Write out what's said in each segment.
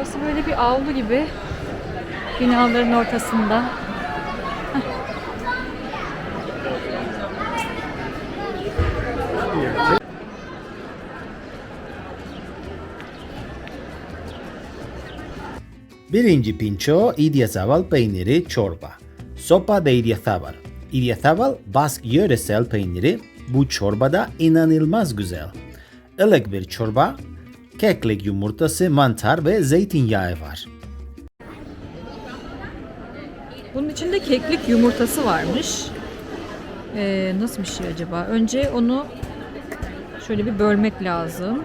Burası böyle bir avlu gibi. Binaların ortasında. Birinci pinço İdiazabal peyniri çorba. Sopa de İdiazabal. İdiazabal Bask yöresel peyniri bu çorbada inanılmaz güzel. Ilık bir çorba, keklik yumurtası, mantar ve zeytinyağı var. Bunun içinde keklik yumurtası varmış. Ee, nasıl bir şey acaba? Önce onu şöyle bir bölmek lazım.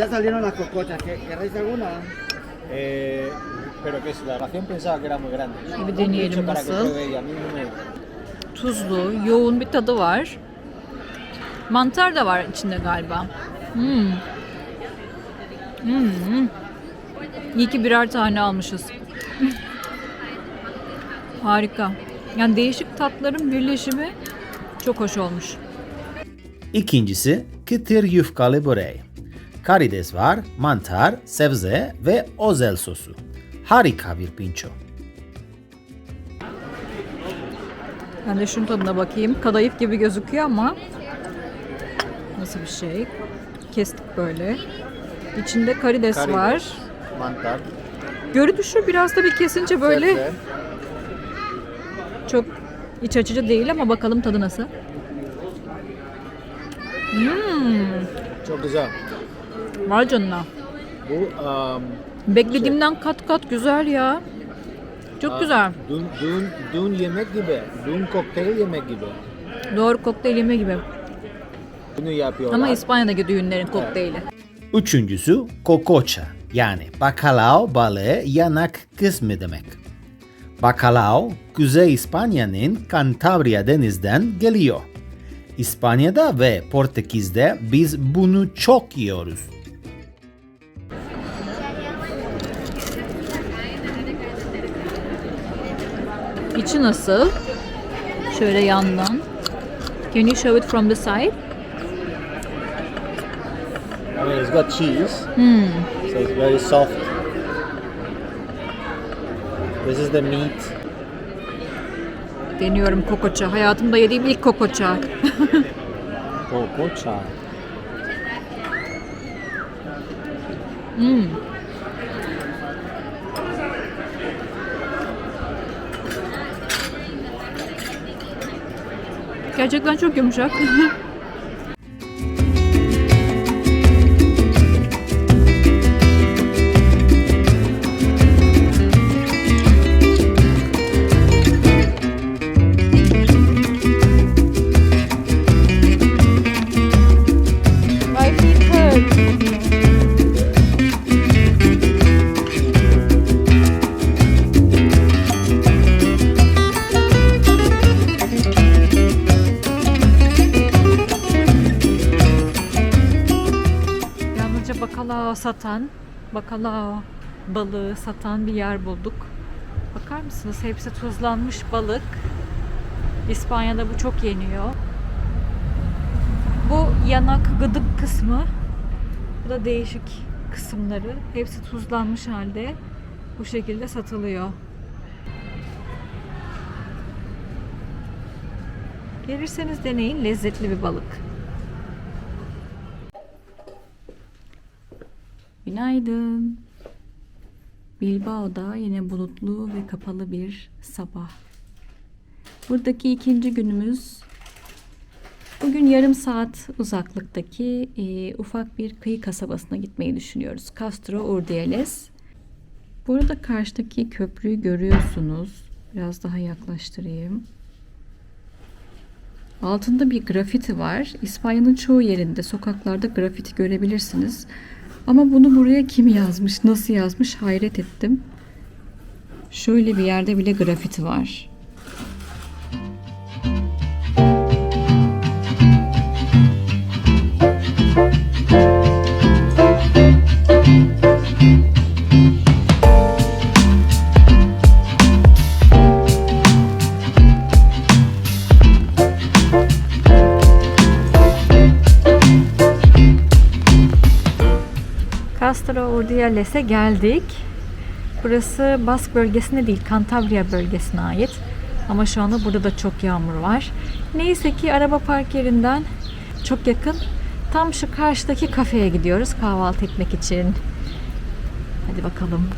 Ya salieron las cocochas. ¿Qué- ¿Querréis alguna? Eh, pero que es la ración pensaba que era muy grande. Bir deneyelim nasıl. Tuzlu, yoğun bir tadı var. Mantar da var içinde galiba. Hmm. Hmm. İyi ki birer tane almışız. Harika. Yani değişik tatların birleşimi çok hoş olmuş. İkincisi kıtır yufkalı börek. Karides var, mantar, sebze ve özel sosu. Harika bir pinço. Ben de şunun tadına bakayım. Kadayıf gibi gözüküyor ama nasıl bir şey? Kestik böyle. İçinde karides, Karides. var. Mantar, Görünüşü biraz da bir kesince böyle sebze. çok iç açıcı değil ama bakalım tadı nasıl. Hmm, Çok güzel. var canına. Bu um, Beklediğimden kat kat güzel ya. Çok güzel. Dün, dün, dün yemek gibi. Dün kokteyl yemek gibi. Doğru kokteyl yemeği gibi. Bunu yapıyorlar. Ama İspanya'daki düğünlerin kokteyli. Üçüncüsü kokoça yani bakalao balığı yanak kısmı demek. Bakalao, Kuzey İspanya'nın Cantabria denizden geliyor. İspanya'da ve Portekiz'de biz bunu çok yiyoruz. İçi nasıl? Şöyle yandan. Can you show it from the side? I mean, it's got cheese, Hmm. so it's very soft. This is the meat. Deniyorum kokoça. Hayatımda yediğim ilk kokoça. Kokocha. Hmm. Gerçekten çok yumuşak. satan, bakalao balığı satan bir yer bulduk. Bakar mısınız? Hepsi tuzlanmış balık. İspanya'da bu çok yeniyor. Bu yanak gıdık kısmı. Bu da değişik kısımları. Hepsi tuzlanmış halde bu şekilde satılıyor. Gelirseniz deneyin lezzetli bir balık. Günaydın. Bilbao'da yine bulutlu ve kapalı bir sabah. Buradaki ikinci günümüz. Bugün yarım saat uzaklıktaki e, ufak bir kıyı kasabasına gitmeyi düşünüyoruz. Castro Urdiales. Burada karşıdaki köprüyü görüyorsunuz. Biraz daha yaklaştırayım. Altında bir grafiti var. İspanya'nın çoğu yerinde sokaklarda grafiti görebilirsiniz. Ama bunu buraya kim yazmış, nasıl yazmış hayret ettim. Şöyle bir yerde bile grafiti var. Castro Urdiales'e geldik. Burası Bask bölgesine değil, Kantabria bölgesine ait. Ama şu anda burada da çok yağmur var. Neyse ki araba park yerinden çok yakın. Tam şu karşıdaki kafeye gidiyoruz kahvaltı etmek için. Hadi bakalım.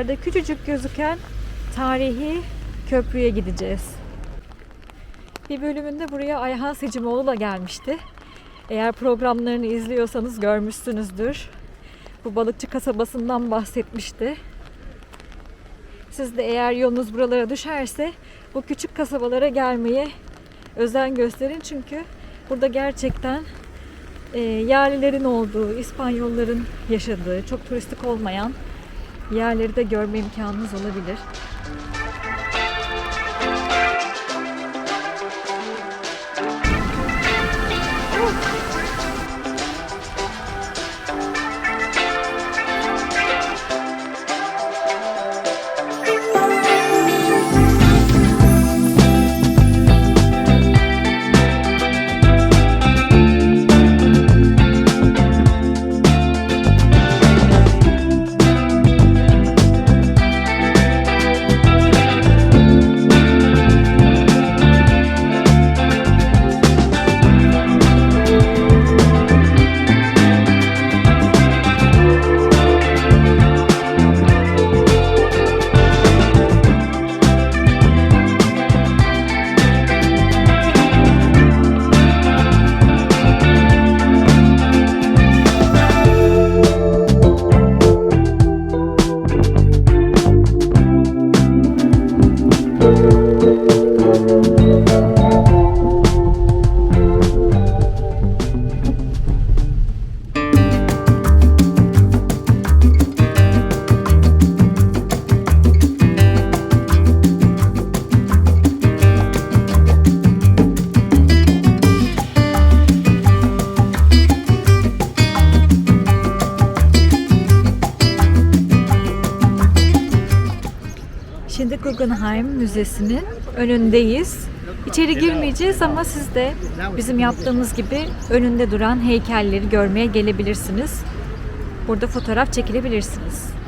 İleride küçücük gözüken tarihi köprüye gideceğiz. Bir bölümünde buraya Ayhan Secimoğlu da gelmişti. Eğer programlarını izliyorsanız görmüşsünüzdür. Bu balıkçı kasabasından bahsetmişti. Siz de eğer yolunuz buralara düşerse bu küçük kasabalara gelmeye özen gösterin. Çünkü burada gerçekten e, yerlilerin olduğu, İspanyolların yaşadığı, çok turistik olmayan yerleri de görme imkanınız olabilir. Guggenheim Müzesi'nin önündeyiz. İçeri girmeyeceğiz ama siz de bizim yaptığımız gibi önünde duran heykelleri görmeye gelebilirsiniz. burada fotoğraf çekilebilirsiniz.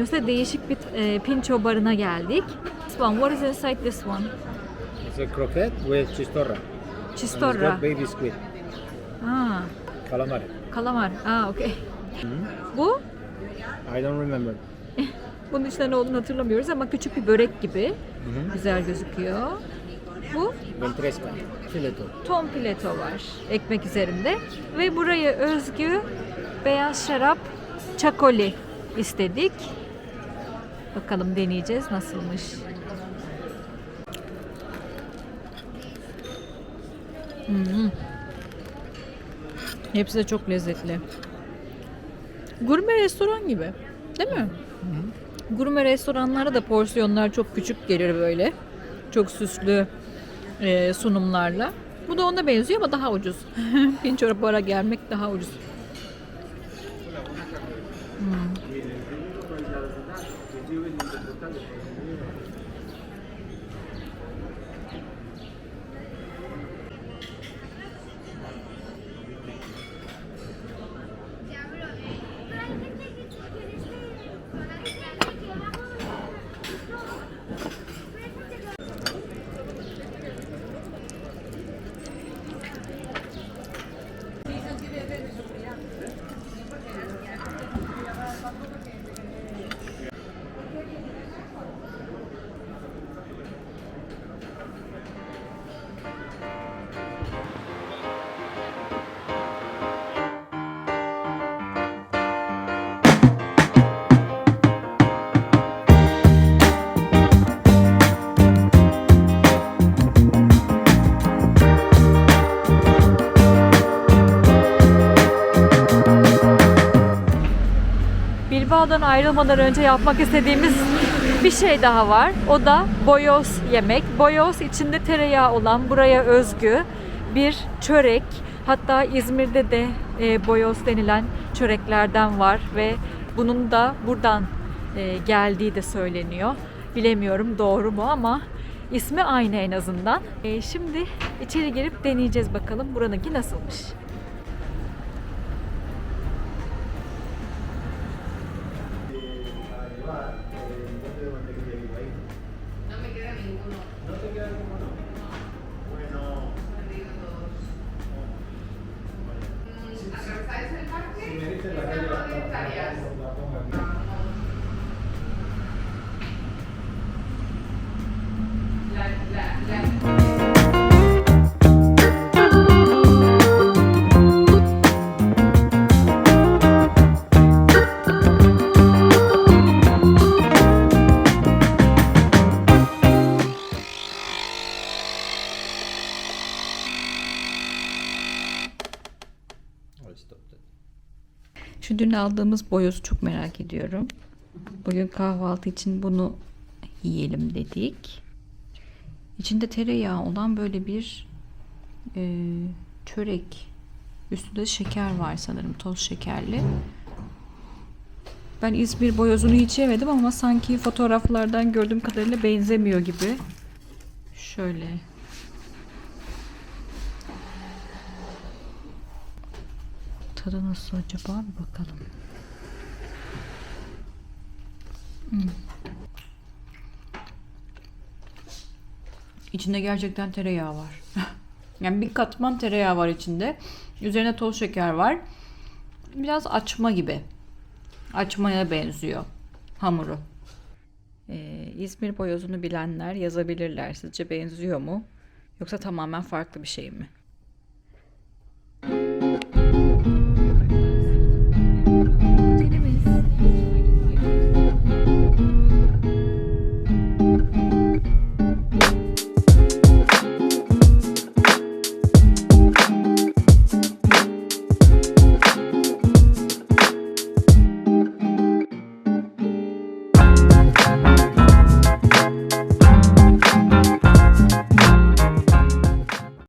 Günümüzde değişik bir e, pinço barına geldik. This one, what is inside this one? It's a croquette with chistorra. And it's Chistorra. got baby squid, Ha, calamari. kalamar. Aa, okey. Bu? I don't remember. Bunun içinde ne olduğunu hatırlamıyoruz ama küçük bir börek gibi. Güzel gözüküyor. Bu Ventresca. Fileto. ton fileto var ekmek üzerinde. Ve buraya özgü beyaz şarap çakoli istedik. Bakalım deneyeceğiz nasılmış. Hmm. Hepsi de çok lezzetli. Gurme restoran gibi. Değil mi? Gurme restoranlarda da porsiyonlar çok küçük gelir böyle. Çok süslü e, sunumlarla. Bu da ona benziyor ama daha ucuz. Pinçora bara gelmek daha ucuz. Wonderful. Bilbao'dan ayrılmadan önce yapmak istediğimiz bir şey daha var. O da boyoz yemek. Boyoz içinde tereyağı olan buraya özgü bir çörek. Hatta İzmir'de de e, boyoz denilen çöreklerden var ve bunun da buradan e, geldiği de söyleniyor. Bilemiyorum doğru mu ama ismi aynı en azından. E, şimdi içeri girip deneyeceğiz bakalım buranınki nasılmış. Şu dün aldığımız boyozu çok merak ediyorum. Bugün kahvaltı için bunu yiyelim dedik. İçinde tereyağı olan böyle bir e, çörek. Üstünde şeker var sanırım toz şekerli. Ben İzmir boyozunu hiç yemedim ama sanki fotoğraflardan gördüğüm kadarıyla benzemiyor gibi. Şöyle. Tadı nasıl acaba bir bakalım. Hmm. İçinde gerçekten tereyağı var. yani bir katman tereyağı var içinde. Üzerine toz şeker var. Biraz açma gibi. Açmaya benziyor hamuru. Ee, İzmir boyozunu bilenler yazabilirler. Sizce benziyor mu? Yoksa tamamen farklı bir şey mi?